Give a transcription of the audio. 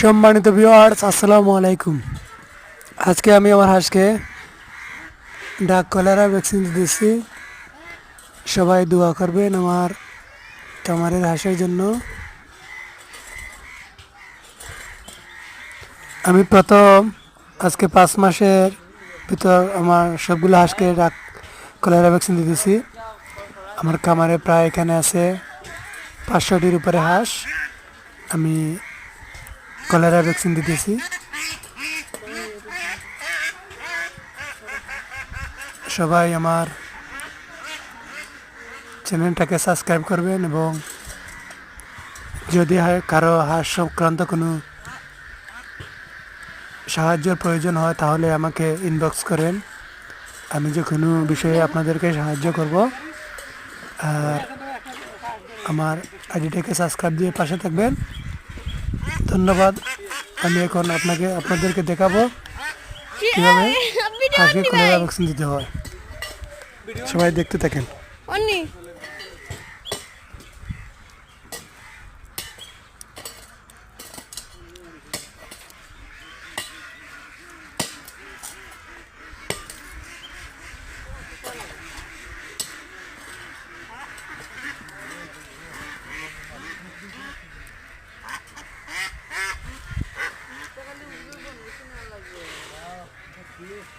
সম্মানিত ভিউয়ার্স আসসালামু আলাইকুম। আজকে আমি আমার হাঁসকে ডাক কলেরা ভ্যাকসিন দিচ্ছি সবাই দোয়া করবেন আমার কামারের হাঁসের জন্য। আমি প্রথম আজকে পাঁচ মাসের ভিতর আমার সবগুলো হাঁসকে ডাক কলেরা ভ্যাকসিন দিতেছি আমার কামারে প্রায় এখানে আছে পাঁচশোটির উপরে হাঁস। আমি কলেরা ভ্যাকসিন দিতেছি। সবাই আমার চ্যানেলটাকে সাবস্ক্রাইব করবেন এবং যদি কারও হাঁস সংক্রান্ত কোনো সাহায্যের প্রয়োজন হয় তাহলে আমাকে ইনবক্স করেন। আমি যে কোনো বিষয়ে আপনাদেরকে সাহায্য করব। আর আমার আইডিটাকে সাবস্ক্রাইব দিয়ে পাশে থাকবেন। ধন্যবাদ। আমি এখন আপনাকে আপনাদেরকে দেখাবো কীভাবে আগে কলেরা ভ্যাকসিন দিতে হয়। সবাই দেখতে থাকেন। Gracias.